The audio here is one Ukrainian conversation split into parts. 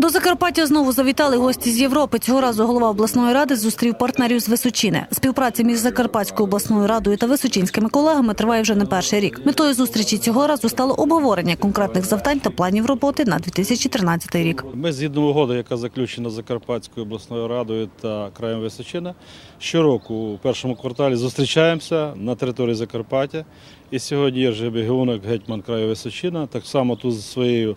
До Закарпаття знову завітали гості з Європи. Цього разу голова обласної ради зустрів партнерів з Височини. Співпраця між Закарпатською обласною радою та височинськими колегами триває вже не перший рік. Метою зустрічі цього разу стало обговорення конкретних завдань та планів роботи на 2013 рік. Ми згідно угоди, яка заключена Закарпатською обласною радою та краєм Височина, щороку у першому кварталі зустрічаємося на території Закарпаття. І сьогодні є вже Геонок, гетьман краю Височина, так само тут зі своєю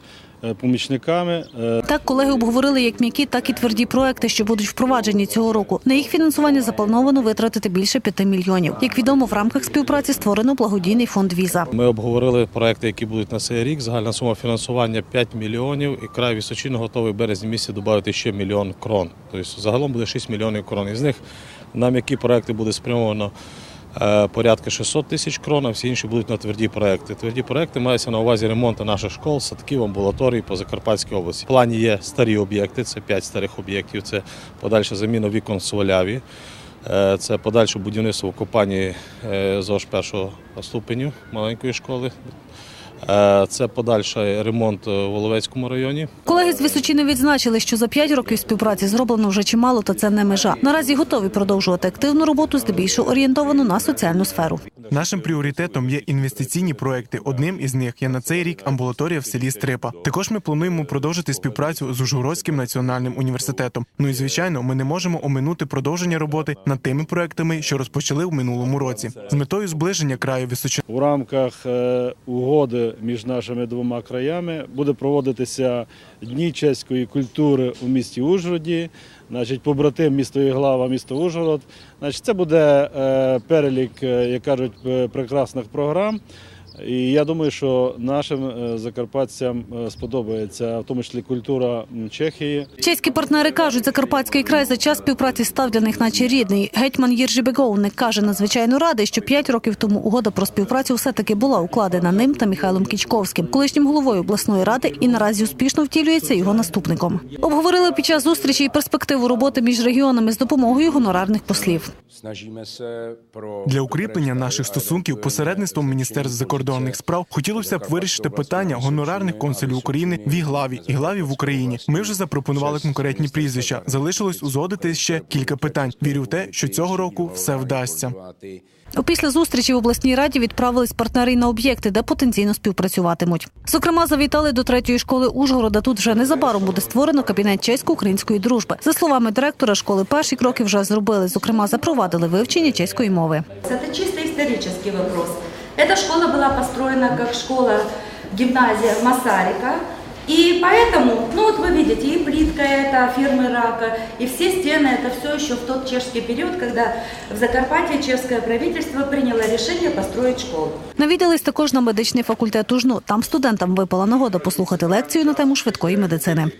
помічниками. Е, Так колеги обговорили як м'які, так і тверді проекти, що будуть впроваджені цього року. На їх фінансування заплановано витратити більше 5 мільйонів. Як відомо, в рамках співпраці створено благодійний фонд Віза. Ми обговорили проекти, які будуть на цей рік. Загальна сума фінансування 5 мільйонів, і край Височини готовий в березні місяці додати ще мільйон крон. Тобто загалом буде 6 мільйонів крон. Із них нам які проекти буде спрямовано е, порядка 600 тисяч крон, а всі інші будуть на тверді проекти. Тверді проекти маються на увазі ремонту наших школ, садків, амбулаторій по Закарпатській області. В плані є старі об'єкти, це 5 старих об'єктів, це подальша заміна вікон в Сваляві. Е, Це подальше будівництво в компанії ЗОЖ першого ступеню маленької школи. Е, Це подальший ремонт в Воловецькому районі. Колеги з Височини відзначили, що за 5 років співпраці зроблено вже чимало, та це не межа. Наразі готові продовжувати активну роботу, здебільшого орієнтовану на соціальну сферу. Нашим пріоритетом є інвестиційні проекти. Одним із них є на цей рік амбулаторія в селі Стрипа. Також ми плануємо продовжити співпрацю з Ужгородським національним університетом. Ну і звичайно, ми не можемо оминути продовження роботи над тими проектами, що розпочали в минулому році, з метою зближення краю Височини. У рамках е, угоди між нашими двома краями буде проводитися Дні чеської культури у місті Ужгороді. Значить, побратим місто Іглава, місто Ужгород. Значить, це буде е, перелік, е, як кажуть, е, прекрасних програм. І я думаю, що нашим е, закарпатцям е, сподобається, в тому числі культура Чехії. Чеські партнери кажуть, Закарпатський край за час співпраці став для них наче рідний. Гетьман Єржі Беговник каже надзвичайно радий, що 5 років тому угода про співпрацю все-таки була укладена ним та Михайлом Кічковським, колишнім головою обласної ради, і наразі успішно втілюється його наступником. Обговорили під час зустрічі і перспективу роботи між регіонами з допомогою гонорарних послів. Для укріплення наших стосунків посередництвом Міністерств закордонних справ хотілося б вирішити питання гонорарних консулів України в Іглаві і главі в Україні. Ми вже запропонували конкретні прізвища. Залишилось узгодити ще кілька питань. Вірю в те, що цього року все вдасться. Опісля зустрічі в обласній раді відправились партнери на об'єкти, де потенційно співпрацюватимуть. Зокрема, завітали до третьої школи Ужгорода. Тут вже незабаром буде створено кабінет чесько-української дружби. За словами директора школи, перші кроки вже зробили. Зокрема, запровадили вивчення чеської мови. Это чисто исторический вопрос. Эта школа была построена как школа, гимназия Масарика. И поэтому, ну вот вы видите, и плитка это фирмы Рака, и все стены это все еще в тот чешский период, когда в Закарпатье чешское правительство приняло решение построить школу. Навідались також на медичний факультет Ужну. Там студентам випала нагода послухати лекцію на тему швидкої медицини.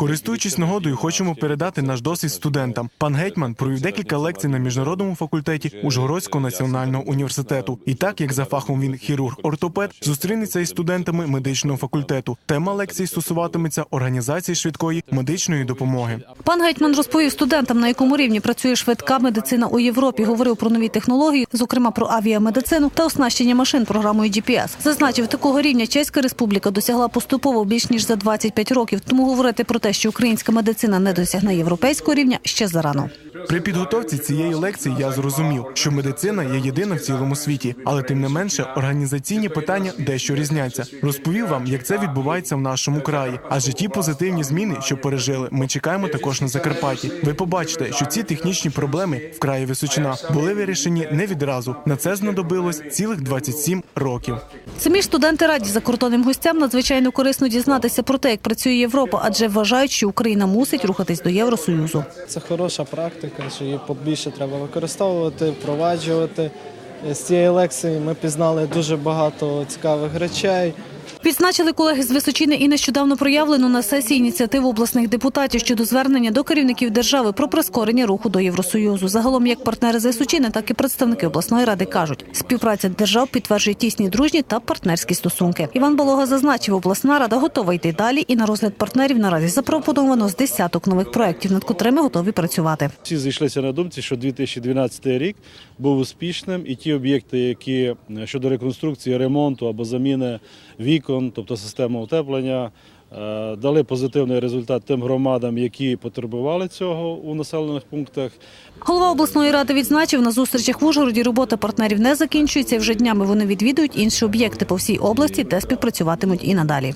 Користуючись нагодою, хочемо передати наш досвід студентам. Пан гетьман провів декілька лекцій на міжнародному факультеті Ужгородського національного університету. І так як за фахом він хірург-ортопед, зустрінеться із студентами медичного факультету. Тема лекцій стосуватиметься організації швидкої медичної допомоги. Пан Гетьман розповів студентам, на якому рівні працює швидка медицина у Європі. Говорив про нові технології, зокрема про авіамедицину та оснащення машин програмою GPS. Зазначив, такого рівня Чеська Республіка досягла поступово більш ніж за 25 років. Тому говорити про те, що українська медицина не досягне європейського рівня, ще зарано. При підготовці цієї лекції я зрозумів, що медицина є єдина в цілому світі, але тим не менше організаційні питання дещо різняться. Розповів вам, як це відбувається в нашому краї. Адже ті позитивні зміни, що пережили, ми чекаємо також на Закарпатті. Ви побачите, що ці технічні проблеми в краї Височина були вирішені не відразу. На це знадобилось цілих 27 років. Самі ж студенти раді закордонним гостям надзвичайно корисно дізнатися про те, як працює Європа, адже вважають, що Україна мусить рухатись до Євросоюзу. Це хороша практика, що її побільше треба використовувати, впроваджувати. З цієї лекції ми пізнали дуже багато цікавих речей. Відзначили колеги з Височини і нещодавно проявлену на сесії ініціативу обласних депутатів щодо звернення до керівників держави про прискорення руху до Євросоюзу. Загалом, як партнери з Височини, так і представники обласної ради кажуть, співпраця держав підтверджує тісні дружні та партнерські стосунки. Іван Балога зазначив, обласна рада готова йти далі, і на розгляд партнерів наразі запропоновано з десяток нових проєктів, над котрими готові працювати. Всі зійшлися на думці, що 2012 рік був успішним, і ті об'єкти, які е, щодо реконструкції, ремонту або заміни вікон, тобто системи утеплення, е, дали позитивний результат тим громадам, які потребували цього у населених пунктах. Голова обласної ради відзначив, на зустрічах в Ужгороді робота партнерів не закінчується. Вже днями вони відвідують інші об'єкти по всій області, де співпрацюватимуть і надалі.